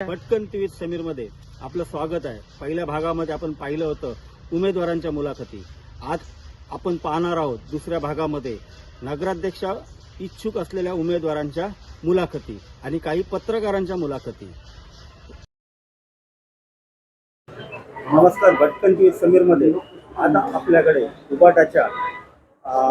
पटकन टीव्ही समीरमध्ये आपलं स्वागत आहे. पहिल्या भागामध्ये आपण पाहिलं होतं उमेदवारांच्या मुलाखती. आज आपण पाहणार आहोत दुसऱ्या भागामध्ये नगराध्यक्ष इच्छुक असलेल्या उमेदवारांच्या मुलाखती आणि काही पत्रकारांच्या मुलाखती. नमस्कार भटकन टीव्ही समीरमध्ये आता आपल्याकडे उबाटाच्या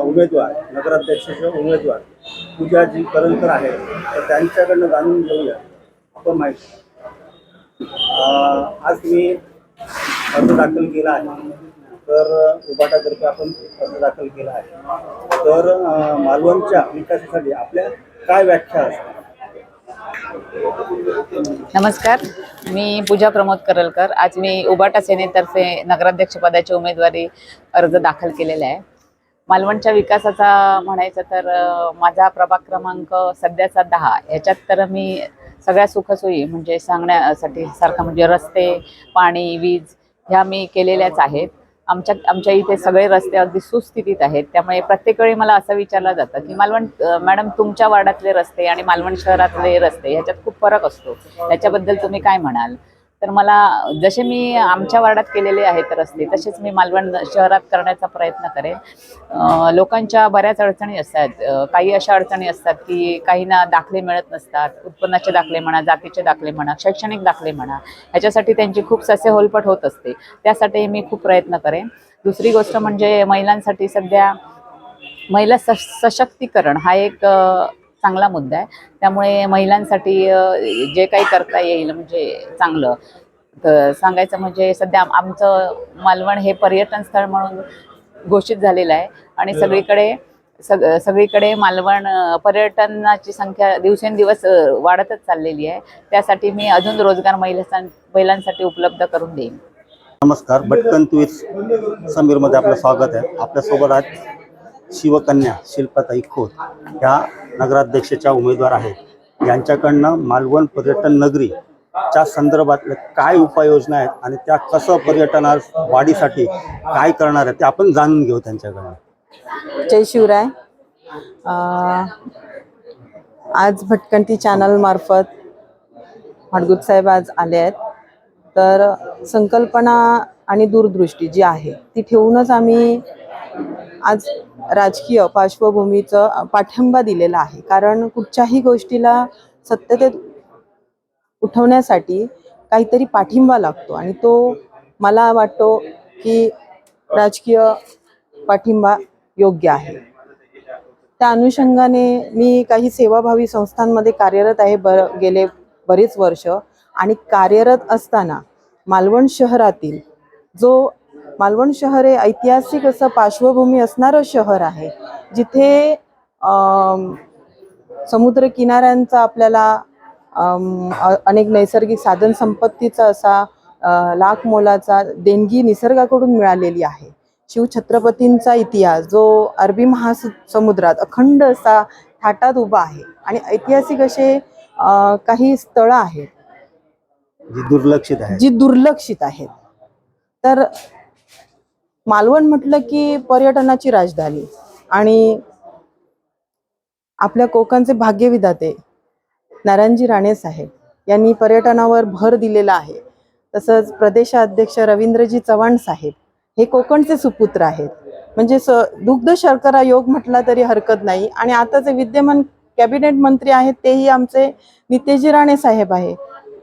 उमेदवार नगराध्यक्षाचे उमेदवार पूजाजी करंकर आहेत. तर त्यांच्याकडनं जाणून घेऊया. आपण माहिती आज मी अर्ज दाखल केला आहे. तर उबाटातर्फे आपण अर्ज दाखल केला आहे. तर मालवणच्या विकासासाठी आपल्या काय व्याख्या असतात? नमस्कार. मी पूजा प्रमोद करलकर. आज मी उबाटा सेनेतर्फे नगराध्यक्षपदाची उमेदवारी अर्ज दाखल केलेला आहे. मालवणच्या विकासाचा म्हणायचं तर माझा प्रभाग क्रमांक सध्याचा दहा. ह्याच्यात तर मी सगळ्या सुखसोयी म्हणजे सांगण्यासाठी सारखा म्हणजे रस्ते पाणी वीज ह्या मी केलेल्याच आहेत. आमच्या आमच्या इथे सगळे रस्ते अगदी सुस्थितीत आहेत. त्यामुळे प्रत्येक वेळी मला असं विचारलं जातं की मालवण मॅडम तुमच्या वार्डातले रस्ते आणि मालवण शहरातले रस्ते ह्याच्यात खूप फरक असतो. त्याच्याबद्दल तुम्ही काय म्हणाल? तर मला जसे मी आमच्या वार्डात केलेले आहेत रस्ते तसेच मी मालवण शहरात करण्याचा प्रयत्न करेन. लोकांच्या बऱ्याच अडचणी असतात. काही अशा अडचणी असतात की काहींना दाखले मिळत नसतात. उत्पन्नाचे दाखले म्हणा जातीचे दाखले म्हणा शैक्षणिक दाखले म्हणा ह्याच्यासाठी त्यांची खूप ससे होलपट होत असते. त्यासाठी मी खूप प्रयत्न करेन. दुसरी गोष्ट म्हणजे महिलांसाठी सध्या महिला सश सशक्तीकरण हा एक चांगला मुद्दा आहे. त्यामुळे महिलांसाठी जे काही करता येईल म्हणजे चांगलं. तर सांगायचं म्हणजे सध्या आम- आमचं मालवण हे पर्यटन स्थळ म्हणून घोषित झालेलं आहे. आणि सगळीकडे सग सगळीकडे मालवण पर्यटनाची संख्या दिवसेंदिवस वाढतच चाललेली आहे. त्यासाठी मी अजून रोजगार महिला महिलांसाठी उपलब्ध करून देईन. नमस्कार. भटकन टीव्ही समीरमध्ये आपलं स्वागत आहे. आपल्यासोबत आज शिवकन्या शिल्पाताई खोत ह्या नगराध्यक्षाच्या उमेदवार आहेत. यांच्याकडनं मालवण पर्यटन नगरी च्या संदर्भातल्या काय उपाययोजना आहेत आणि त्या कसं पर्यटना वाढीसाठी काय करणार आहेत ते आपण जाणून घेऊ त्यांच्याकडनं. जय शिवराय. आज भटकंती चॅनल मार्फत हडगुत साहेब आज आले आहेत. तर संकल्पना आणि दूरदृष्टी जी आहे ती ठेवूनच आम्ही आज राजकीय पार्श्वभूमीचं पाठिंबा दिलेला आहे. कारण कुठच्याही गोष्टीला सत्यतेत उठवण्यासाठी काहीतरी पाठिंबा लागतो. आणि तो मला वाटतो की राजकीय पाठिंबा योग्य आहे. त्या अनुषंगाने मी काही सेवाभावी संस्थांमध्ये कार्यरत आहे बर गेले बरेच वर्ष. आणि कार्यरत असताना मालवण शहरातील जो मालवण शहर हे ऐतिहासिक असं पार्श्वभूमी असणारं शहर आहे. जिथे समुद्र किनाऱ्यांचा आपल्याला अनेक नैसर्गिक साधन संपत्तीचा असा लाख मोलाचा देणगी निसर्गाकडून मिळालेली आहे. शिवछत्रपतींचा इतिहास जो अरबी महासमुद्रात अखंड असा थाटात उभा आहे. आणि ऐतिहासिक असे काही स्थळं आहेत. जी दुर्लक्षित आहे जी दुर्लक्षित आहेत. तर मालवण म्हटलं की पर्यटनाची राजधानी आणि आपल्या कोकणचे भाग्यविधाते नारायणजी राणे साहेब यांनी पर्यटनावर भर दिलेला आहे. तसंच प्रदेशाध्यक्ष रवींद्रजी चव्हाण साहेब हे कोकणचे सुपुत्र आहेत. म्हणजे स दुग्ध शर्करा योग म्हटला तरी हरकत नाही आणि आता जे विद्यमान कॅबिनेट मंत्री आहेत तेही आमचे नितेशजी राणे साहेब आहे.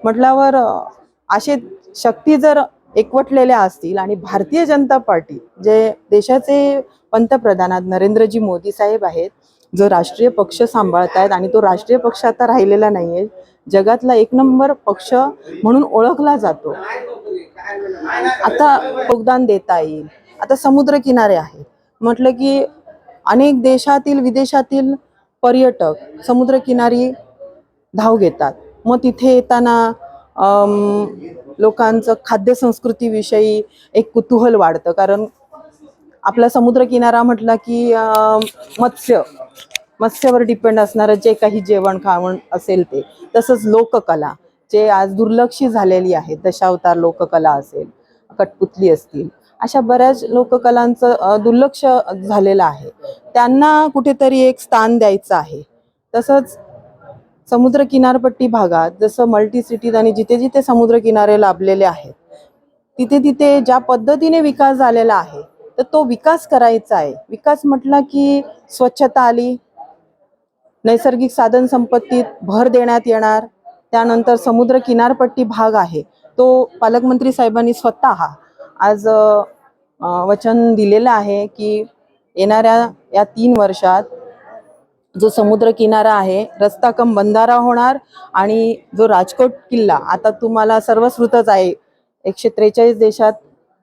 म्हटल्यावर अशी असे शक्ती जर एकवटलेल्या असतील आणि भारतीय जनता पार्टी जे देशाचे पंतप्रधान नरेंद्रजी मोदी साहेब आहेत जो राष्ट्रीय पक्ष सांभाळत आहेत आणि तो राष्ट्रीय पक्ष आता राहिलेला नाहीये जगातला एक नंबर पक्ष म्हणून ओळखला जातो. आता योगदान देता येईल. आता समुद्र किनारे आहेत. म्हटलं की अनेक देशातील विदेशातील पर्यटक समुद्रकिनारी धाव घेतात. मग तिथे येताना लोकांचं लोकांचं खाद्यसंस्कृतीविषयी एक कुतूहल वाढतं. कारण आपला समुद्रकिनारा म्हटला की मत्स्य मत्स्यावर डिपेंड असणारं जे काही जेवण खावण असेल ते. तसंच लोककला जे आज दुर्लक्षी झालेली आहे दशावतार लोककला असेल कठपुतली असतील अशा बऱ्याच लोककलांचं दुर्लक्ष झालेलं आहे. त्यांना कुठेतरी एक स्थान द्यायचं आहे. तसंच समुद्र किनारपट्टी भागात जसं मल्टी सिटीज आणि जिथे जिथे समुद्र किनारे लाभलेले आहेत तिथे तिथे ज्या पद्धतीने विकास झालेला आहे तर तो विकास करायचा आहे. विकास म्हटला की स्वच्छता आली नैसर्गिक साधन संपत्तीत भर देण्यात येणार त्यानंतर समुद्र किनारपट्टी भाग आहे. तो पालकमंत्री साहेबांनी स्वतः आज वचन दिलेलं आहे की येणाऱ्या या तीन वर्षात जो समुद्र किनारा आहे रस्ता कम बंधारा होणार आणि जो राजकोट किल्ला आता तुम्हाला सर्वश्रुतच आहे. एकशे त्रेचाळीस देशात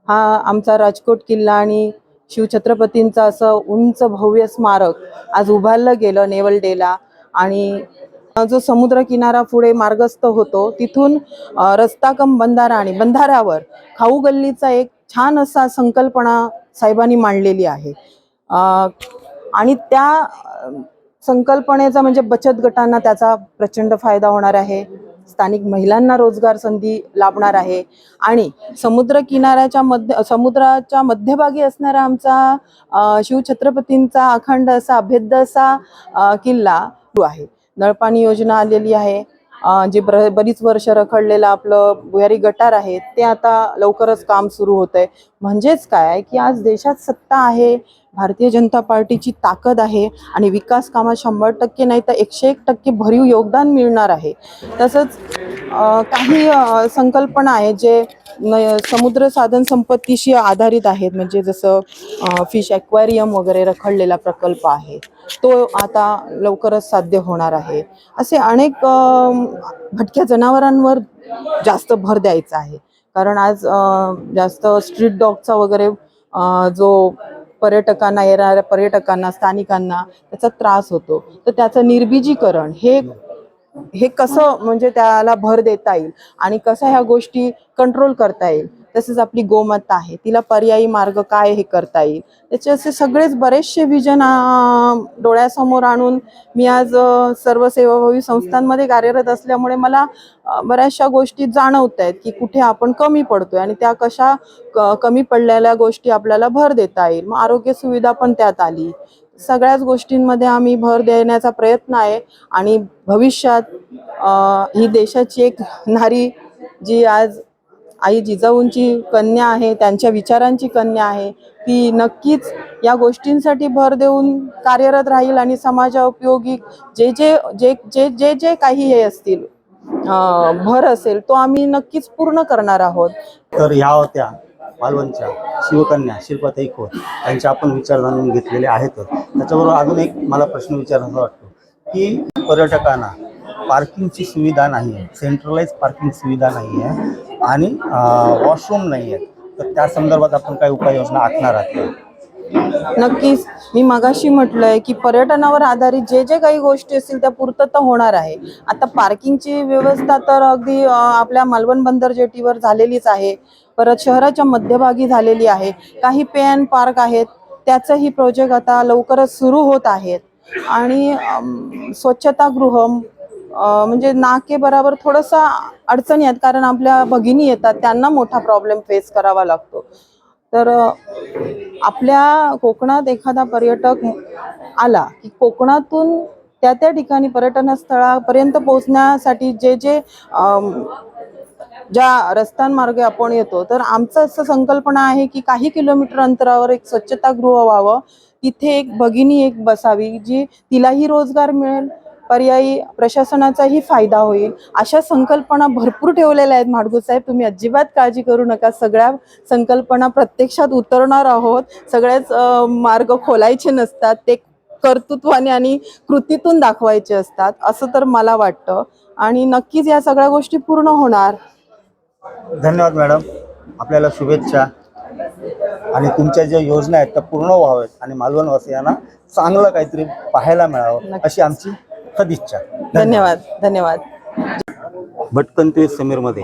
हा आमचा राजकोट किल्ला आणि शिवछत्रपतींचं असं उंच भव्य स्मारक आज उभारलं गेलं नेवल डेला आणि जो समुद्र किनारा पुढे मार्गस्थ होतो तिथून रस्ता कम बंधारा आणि बंधाऱ्यावर खाऊ गल्लीचा एक छान असा संकल्पना साहेबांनी मांडलेली आहे. आणि त्या संकल्पनेचा म्हणजे बचत गटांना त्याचा प्रचंड फायदा होणार आहे. स्थानिक महिलांना रोजगार संधी लाभणार आहे. आणि समुद्र किनाऱ्याच्या मध्य समुद्राच्या मध्यभागी असणारा आमचा शिवछत्रपतींचा अखंड असा अभेद्य असा किल्ला आहे. नळपाणी योजना आलेली आहे. जे बरीच वर्ष रखडलेलं आपलं भुयारी गटार आहे ते आता लवकरच काम सुरू होत आहे म्हणजेच काय की आज देशात सत्ता आहे भारतीय जनता पार्टीची ताकद आहे आणि विकास कामात शंभर टक्के नाही तर एकशे एक टक्के भरीव योगदान मिळणार आहे. तसंच काही संकल्पना आहेत जे न- समुद्र साधन संपत्तीशी आधारित आहेत. म्हणजे जसं फिश ॲक्वेरियम वगैरे रखडलेला प्रकल्प आहे. तो आता लवकरच साध्य होणार आहे. असे अनेक भटक्या जनावरांवर जास्त भर द्यायचा आहे. कारण आज जास्त स्ट्रीट डॉगचा वगैरे जो पर्यटकांना येणाऱ्या पर्यटकांना स्थानिकांना त्याचा त्रास होतो. तर त्याचं निर्बीजीकरण हे हे कसं म्हणजे त्याला भर देता येईल आणि कसं ह्या गोष्टी कंट्रोल करता येईल? तसेच आपली गोमाता आहे तिला पर्यायी मार्ग काय हे करता येईल? त्याचे असे सगळेच बरेचसे विजन डोळ्यासमोर आणून मी आज सर्व सेवाभावी संस्थांमध्ये कार्यरत असल्यामुळे मला बऱ्याचशा गोष्टी जाणवत आहेत की कुठे आपण कमी पडतोय आणि त्या कशा क- कमी पडलेल्या गोष्टी आपल्याला भर देता येईल. मग आरोग्य सुविधा पण त्यात आली. सगळ्याच गोष्टींमध्ये आम्ही भर देण्याचा प्रयत्न आहे आणि भविष्यात ही देशाची एक नारी जी आज आई जिजाऊंची कन्या आहे त्यांच्या विचारांची कन्या आहे ती नक्कीच या गोष्टींसाठी भर देऊन कार्यरत राहील आणि समाजाउपयोगी जे जे जे जे जे जे काही हे असतील भर असेल तो आम्ही नक्कीच पूर्ण करणार आहोत. तर ह्या होत्या मालवणच्या शिवकन्या शिल्पाताई खोत. यांचे आपण विचार जाणून घेतलेले आहेत त्याच्याबरोबर अजून एक मला प्रश्न विचारायचा वाटतो की पर्यटकांना पार्किंगची सुविधा नाही आहे सेंट्रलाइज पार्किंग सुविधा नाही आहे. आणि वॉशरूम नाही आहेत. तर त्या संदर्भात आपण काही उपाययोजना आखणार आहात. नक्कीच. मी मगाशी म्हटलंय की पर्यटनावर आधारित जे जे काही गोष्टी असतील त्या पूर्तता होणार आहे. आता पार्किंगची व्यवस्था तर अगदी आपल्या मालवण बंदर जेटीवर झालेलीच आहे. परत शहराच्या मध्यभागी झालेली आहे. काही पे अँड पार्क आहेत. त्याचंही प्रोजेक्ट आता लवकरच सुरू होत आहेत. आणि स्वच्छतागृह म्हणजे नाके बरोबर थोडंसं अडचणी आहेत कारण आपल्या भगिनी येतात त्यांना मोठा प्रॉब्लेम फेस करावा लागतो. तर आपल्या कोकणात एखादा पर्यटक आला की कोकणातून त्या त्या ठिकाणी पर्यटन स्थळापर्यंत पोहोचण्यासाठी जे जे ज्या रस्त्यांमार्गे आपण येतो तर आमचं असं संकल्पना आहे की काही किलोमीटर अंतरावर एक स्वच्छतागृह व्हावं. तिथे एक भगिनी एक बसावी जी तिलाही रोजगार मिळेल पर्यायी प्रशासनाचाही फायदा होईल. अशा संकल्पना भरपूर ठेवलेल्या आहेत माडगू साहेब. तुम्ही अजिबात काळजी करू नका. सगळ्या संकल्पना प्रत्यक्षात उतरणार आहोत. सगळेच अ, मार्ग खोलायचे नसतात. ते कर्तृत्वाने आणि कृतीतून दाखवायचे असतात. असं तर मला वाटतं. आणि नक्कीच या सगळ्या गोष्टी पूर्ण होणार. धन्यवाद मॅडम. आपल्याला शुभेच्छा. आणि तुमच्या ज्या योजना आहेत त्या पूर्ण व्हाव्यात. आणि मालवणवासियांना चांगलं काहीतरी पाहायला मिळावं. अशी आमची सदिच्छा धन्यवाद धन्यवाद. भटकन ते समीरमध्ये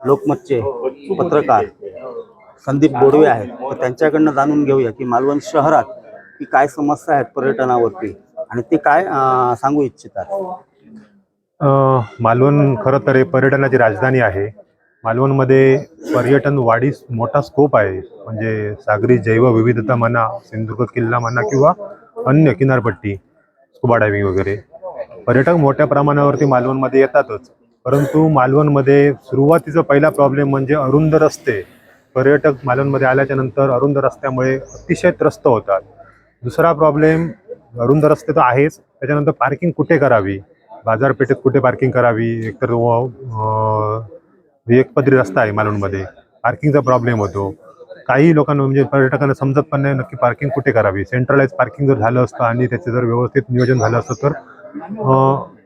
लोकमतचे पत्रकार संदीप बोडवे आहेत. तर त्यांच्याकडनं जाणून घेऊया की मालवण शहरात की काय समस्या आहेत पर्यटनावरती आणि ते काय सांगू इच्छितात? अ, मालवण खरं तर हे पर्यटनाची राजधानी आहे. मालवणमध्ये पर्यटन वाढीस मोठा स्कोप आहे. म्हणजे सागरी जैवविविधता म्हणा सिंधुदुर्ग किल्ला म्हणा किंवा अन्य किनारपट्टी स्कुबा डायव्हिंग वगैरे. पर्यटक मोठ्या प्रमाणावरती मालवणमध्ये येतातच. परंतु मालवणमध्ये सुरुवातीचा पहिला प्रॉब्लेम म्हणजे अरुंद रस्ते. पर्यटक मालवणमध्ये आल्याच्यानंतर अरुंद रस्त्यामुळे अतिशय त्रस्त होतात. दुसरा प्रॉब्लेम अरुंद रस्ते तर आहेच. त्याच्यानंतर पार्किंग कुठे करावी? बाजारपेठेत कुठे पार्किंग करावी? एकतर एकपदरी रस्ता आहे मालवणमध्ये. पार्किंगचा प्रॉब्लेम होतो. काही लोकांना म्हणजे पर्यटकांना समजत पण नाही नक्की पार्किंग कुठे करावी? सेंट्रलाइज पार्किंग जर झालं असतं आणि त्याचं जर व्यवस्थित नियोजन झालं असतं तर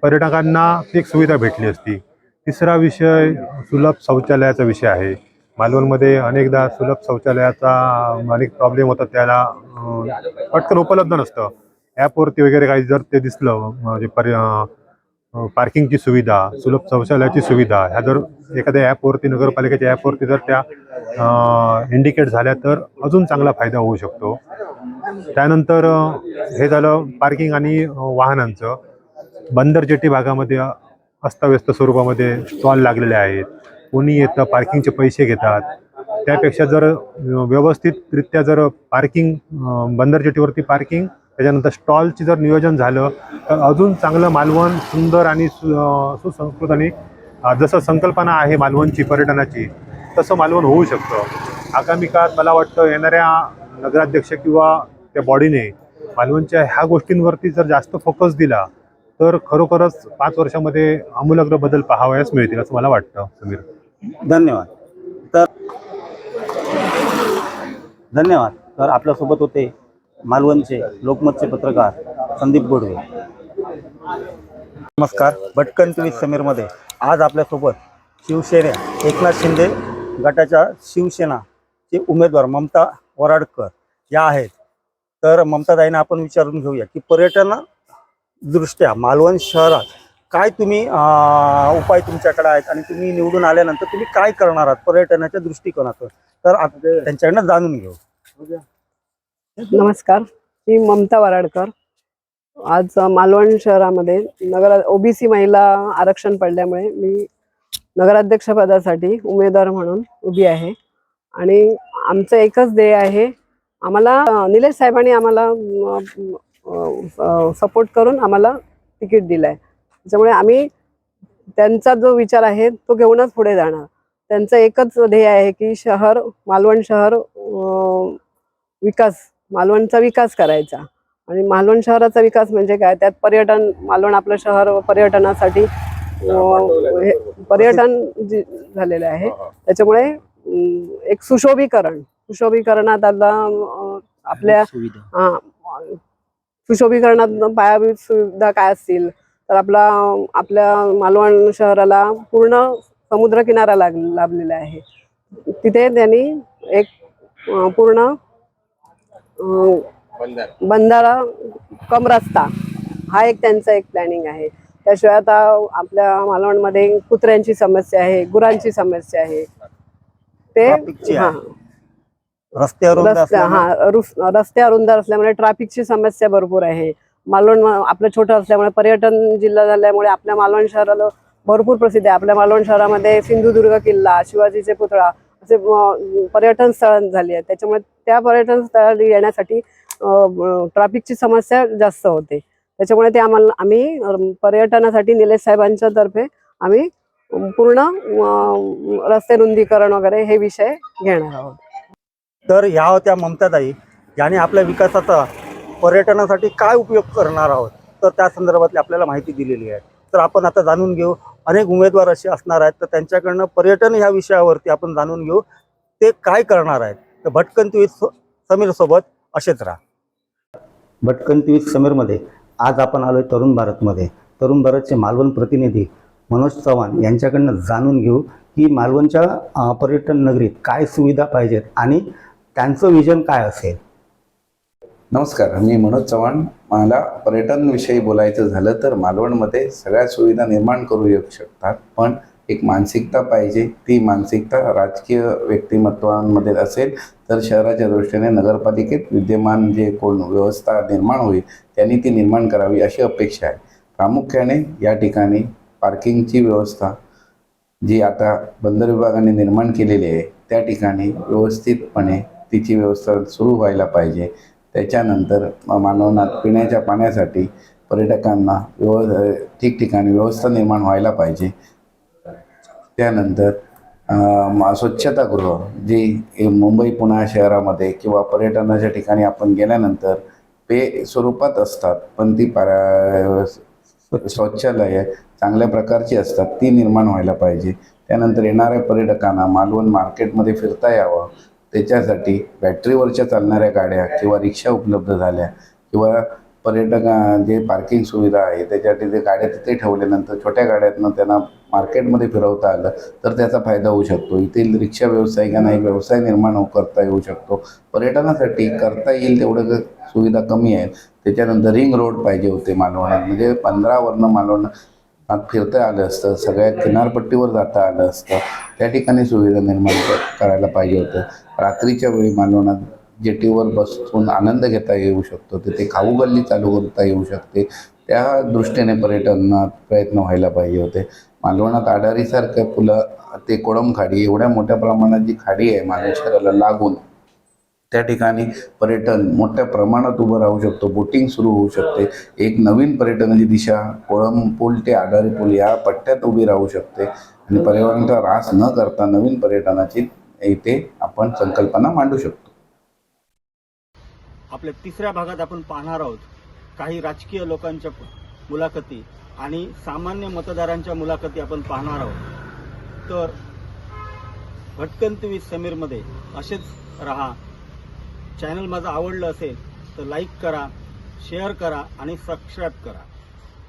पर्यटकांना ती एक सुविधा भेटली असती. तिसरा विषय सुलभ शौचालयाचा विषय आहे. मालवणमध्ये अनेकदा सुलभ शौचालयाचा अनेक प्रॉब्लेम होतात त्याला पटकन उपलब्ध नसतं. ॲपवरती वगैरे काही जर ते दिसलं म्हणजे पर्य पार्किंगची सुविधा सुलभ शौचालयाची सुविधा ह्या जर एखाद्या ॲपवरती नगरपालिकेच्या ॲपवरती जर त्या इंडिकेट झाल्या तर अजून चांगला फायदा होऊ शकतो. त्यानंतर हे झालं पार्किंग आणि वाहनांचं. बंदर जेटी भागामध्ये अस्ताव्यस्त स्वरूपामध्ये स्टॉल लागलेले आहेत. कोणी येतं पार्किंगचे पैसे घेतात. त्यापेक्षा जर व्यवस्थितरित्या जर पार्किंग बंदर जेटीवरती पार्किंग त्याच्यानंतर स्टॉलची जर नियोजन झालं तर अजून चांगलं मालवण सुंदर आणि सु सुसंस्कृत आणि जसं संकल्पना आहे मालवणची पर्यटनाची तसं मालवण होऊ शकतं. आगामी काळात मला वाटतं येणाऱ्या नगराध्यक्ष किंवा त्या बॉडीने मालवणच्या ह्या गोष्टींवरती जर जास्त फोकस दिला तर खरोखरच पाच वर्षामध्ये आमूलाग्र बदल पाहावयास मिळतील असं मला वाटतं समीर. धन्यवाद. तर धन्यवाद. तर आपल्यासोबत होते मालवणचे लोकमतचे पत्रकार संदीप गोडवे. नमस्कार. भटकन टी व्ही समीरमध्ये आज आपल्यासोबत शिवसेना एकनाथ शिंदे गटाच्या शिवसेनाचे उमेदवार ममता वराडकर या आहेत. तर ममताताईंना आपण विचारून घेऊया की पर्यटन दृष्ट्या मालवण शहरात काय तुम्ही उपाय तुमच्याकडे आहेत आणि तुम्ही निवडून आल्यानंतर तुम्ही काय करणार आहात पर्यटनाच्या दृष्टिकोनातून? तर आप- त्यांच्याकडनं जाणून घेऊ. नमस्कार मी ममता वराडकर. आज मालवण शहरामध्ये नगर ओबीसी महिला आरक्षण पडल्यामुळे मी नगराध्यक्षपदासाठी उमेदवार म्हणून उभी आहे. आणि आमचं एकच ध्येय आहे आम्हाला निलेश साहेबांनी आम्हाला सपोर्ट करून आम्हाला तिकीट दिलं आहे त्याच्यामुळे आम्ही त्यांचा जो विचार आहे तो घेऊनच पुढे जाणार. त्यांचं एकच ध्येय आहे की शहर मालवण शहर विकास मालवणचा विकास करायचा. आणि मालवण शहराचा विकास म्हणजे काय? त्यात पर्यटन मालवण आपलं शहर पर्यटनासाठी हे पर्यटन जे झालेलं आहे. त्याच्यामुळे एक सुशोभीकरण. सुशोभीकरणात आता आपल्या हा, सुशोभीकरणात पायाभूत सुविधा काय असतील? तर आपला आपल्या मालवण शहराला पूर्ण समुद्रकिनारा लाग लाभलेला आहे. तिथे त्यांनी एक पूर्ण बंधारा कम रस्ता हा एक त्यांचा एक प्लॅनिंग आहे. त्याशिवाय आता आपल्या मालवणमध्ये कुत्र्यांची समस्या आहे गुरांची समस्या आहे. ते. हा. रस्ते अरुंद रस्ते असल्यामुळे हा रुस- रस्ते अरुंद असल्यामुळे ट्रॅफिकची समस्या भरपूर आहे. मालवण म- आपलं छोटं असल्यामुळे पर्यटन जिल्हा झाल्यामुळे आपल्या मालवण शहराला भरपूर प्रसिद्ध आहे. आपल्या मालवण शहरामध्ये सिंधुदुर्ग किल्ला शिवाजीचे पुतळा असे म- पर्यटन स्थळ झाली आहेत. त्याच्यामुळे त्या पर्यटन स्थळाला येण्यासाठी ट्रॅफिकची समस्या जास्त होते. त्याच्यामुळे ते आम्हाला आम्ही अं, पर्यटनासाठी निलेश साहेबांच्या तर्फे आम्ही पूर्ण अं, रस्ते रुंदीकरण वगैरे हे विषय घेणार आहोत. तर ह्या होत्या ममताताई याने आपल्या विकासाचा पर्यटनासाठी काय उपयोग करणार आहोत? तर त्या संदर्भातली आपल्याला माहिती दिलेली आहे. तर आपण आता जाणून घेऊ. अनेक उमेदवार असे असणार आहेत तर त्यांच्याकडनं पर्यटन ह्या विषयावरती आपण जाणून घेऊ. ते काय करणार आहेत? तर भटकंती टी समीर सोबत असेच राहा. भटकंती समीरमध्ये आज आपण आलोय तरुण भारतमध्ये तरुण भारतचे मालवण प्रतिनिधी मनोज चव्हाण यांच्याकडनं जाणून घेऊ की मालवणच्या पर्यटन नगरीत काय सुविधा पाहिजेत आणि त्यांचं विजन काय असेल? नमस्कार मी मनोज चव्हाण. मला पर्यटनविषयी बोलायचं झालं तर मालवणमध्ये सगळ्या सुविधा निर्माण करू येऊ शकतात पण एक मानसिकता पाहिजे. ती मानसिकता राजकीय व्यक्तिमत्वांमध्ये असेल तर शहराच्या दृष्टीने नगरपालिकेत विद्यमान जे कोण व्यवस्था निर्माण होईल त्यांनी ती निर्माण करावी अशी अपेक्षा आहे. प्रामुख्याने या ठिकाणी पार्किंगची व्यवस्था जी आता बंदर विभागाने निर्माण केलेली आहे त्या ठिकाणी व्यवस्थितपणे तिची व्यवस्था सुरू व्हायला पाहिजे. त्याच्यानंतर मानवनात पिण्याच्या पाण्यासाठी पर्यटकांना व्यव ठिकठिकाणी व्यवस्था निर्माण व्हायला पाहिजे. त्यानंतर स्वच्छतागृह जी मुंबई पुणे शहरामध्ये किंवा पर्यटनाच्या ठिकाणी आपण गेल्यानंतर पे स्वरूपात असतात पण ती पारा शौचालय चांगल्या प्रकारची असतात ती निर्माण व्हायला पाहिजे. त्यानंतर येणाऱ्या पर्यटकांना मालवण मार्केटमध्ये फिरता यावं त्याच्यासाठी बॅटरीवरच्या चालणाऱ्या गाड्या किंवा रिक्षा उपलब्ध झाल्या किंवा पर्यटक जे पार्किंग सुविधा आहे त्याच्यासाठी ते गाड्या तिथे ठेवल्यानंतर छोट्या गाड्यातनं त्यांना मार्केटमध्ये फिरवता आलं तर त्याचा फायदा होऊ शकतो. येथील रिक्षा व्यावसायिकांना एक व्यवसाय निर्माण हो-, करता येऊ शकतो. पर्यटनासाठी करता येईल तेवढं सुविधा कमी आहेत त्याच्यानंतर रिंग रोड पाहिजे होते मालवणात. म्हणजे पंधरावरनं मालवणं फिरता आलं असतं. सगळ्या किनारपट्टीवर जाता आलं असतं. त्या ठिकाणी सुविधा निर्माण करायला पाहिजे होतं. रात्रीच्या वेळी मालवणात जेटीवर बसून आनंद घेता येऊ शकतो. तिथे खाऊ गल्ली चालू करता येऊ शकते. त्या दृष्टीने पर्यटनात प्रयत्न व्हायला पाहिजे होते. मालवणात आडारीसारख्या पुलं ते कोळम खाडी एवढ्या मोठ्या प्रमाणात जी खाडी आहे मालेश्वराला लागून त्या ठिकाणी पर्यटन मोठ्या प्रमाणात उभं राहू शकतो बोटिंग सुरू होऊ शकते. एक नवीन पर्यटनाची दिशा कोळम पूल ते आगारी पूल या पट्ट्यात उभी राहू शकते. आणि पर्यावरणाचा ऱ्हास न करता नवीन पर्यटनाची इथे आपण संकल्पना मांडू शकतो. आपल्या तिसऱ्या भागात आपण पाहणार आहोत काही राजकीय लोकांच्या मुलाखती आणि सामान्य मतदारांच्या मुलाखती आपण पाहणार आहोत. तर भटकंत समीरमध्ये असेच रहा चॅनल माझं आवडलं असेल तर लाईक करा शेअर करा आणि सबस्क्राईब करा.